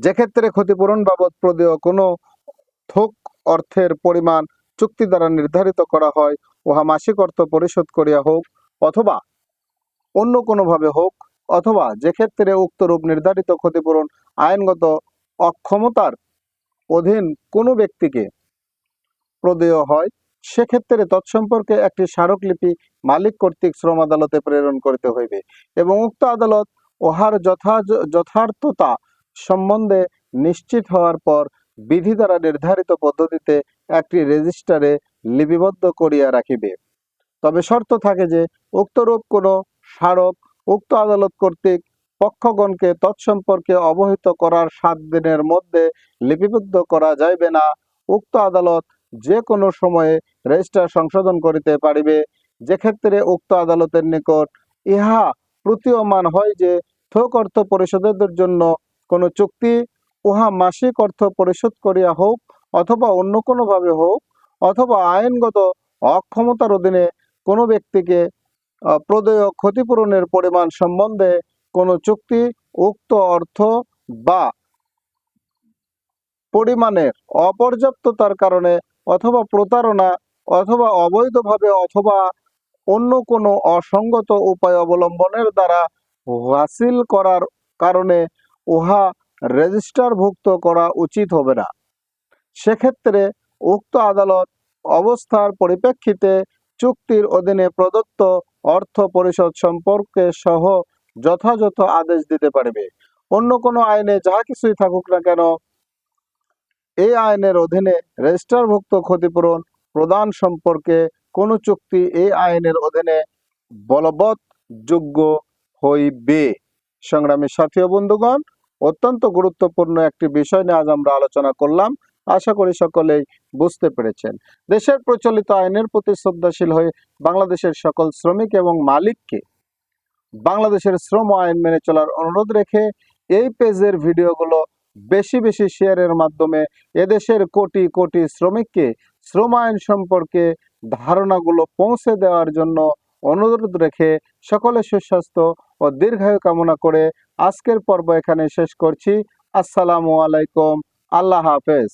যেক্ষেত্রে ক্ষতিপূরণ বাবদ প্রদেয় কোনো থোক অর্থের পরিমাণ চুক্তি দ্বারা নির্ধারিত করা হয়, উহা মাসিক অর্থ পরিশোধ করিয়া হোক অথবা অন্য কোনোভাবে হোক, অথবা যেক্ষেত্রে উক্ত রূপ নির্ধারিত ক্ষতিপূরণ আইনগত অক্ষমতার অধীন কোনো ব্যক্তিকে প্রদেয় হয়, সেক্ষেত্রে তৎসম্পর্কে একটি স্মারকলিপি মালিক কর্তৃক শ্রম আদালতে প্রেরণ করিতে হইবে এবং উক্ত আদালত উহার যথা যথার্থতা সম্বন্ধে নিশ্চিত হওয়ার পর বিধি দ্বারা নির্ধারিত পদ্ধতিতে একটি রেজিস্টারে লিপিবদ্ধ করিয়া রাখিবে। তবে শর্ত থাকে যে, উক্তরূপ কোনো স্মারক উক্ত আদালত কর্তৃক পক্ষগণকে তৎসম্পর্কে অবহিত করার সাত দিনের মধ্যে লিপিবদ্ধ করা যাইবে না। উক্ত আদালত যে কোনো সময়ে রেজিস্টার সংশোধন করিতে পারিবে। যেক্ষেত্রে উক্ত আদালতের নিকট ইহা প্রতীয়মান হয় যে, থোক অর্থ পরিশোধের জন্য কোনো চুক্তি উহা মাসিক অর্থ পরিশোধ করিয়া হোক অথবা অন্য কোনোভাবে হোক অথবা আইনগত অক্ষমতার অধীনে কোনো ব্যক্তিকে প্রদেয় ক্ষতিপূরণের পরিমাণ সম্বন্ধে কোনো চুক্তি, উক্ত অর্থ বা পরিমাণের অপর্যাপ্ততার কারণে অথবা প্রতারণা অথবা অবৈধভাবে অথবা অন্য কোনো অসঙ্গত উপায় অবলম্বনের দ্বারা হাসিল করার কারণে উহা রেজিস্টারভুক্ত করা উচিত হবে না। সেক্ষেত্রে উক্ত আদালত অবস্থার পরিপ্রেক্ষিতে চুক্তির অধীনে প্রদত্ত অর্থ পরিশোধ সম্পর্কে সহ যথাযথ আদেশ দিতে পারবে। অন্য কোনো আইনে যাহা কিছুই থাকুক না কেন, এই আইনের অধীনে রেজিস্টারভুক্ত ক্ষতিপূরণ প্রদান সম্পর্কে কোনো চুক্তি এই আইনের অধীনে বলবৎ যোগ্য হইবে। সংগ্রামী সাথী বন্ধুগণ অত্যন্ত গুরুত্বপূর্ণ একটি বিষয় নিয়ে আজ আমরা আলোচনা করলাম। আশা করি সকলেই বুঝতে পেরেছেন। দেশের প্রচলিত আইনের প্রতি শ্রদ্ধাশীল হয়ে বাংলাদেশের সকল শ্রমিক এবং মালিককে বাংলাদেশের শ্রম আইন মেনে চলার অনুরোধ রেখে এই পেজের ভিডিওগুলো বেশি বেশি শেয়ারের মাধ্যমে এদেশের কোটি কোটি শ্রমিককে শ্রম আইন সম্পর্কে ধারণাগুলো পৌঁছে দেওয়ার জন্য অনুরোধ রেখে সকলে সুস্বাস্থ্য ও দীর্ঘায়ু কামনা করে আজকের পর্ব এখানে শেষ করছি। আসসালামু আলাইকুম। আল্লাহ হাফেজ।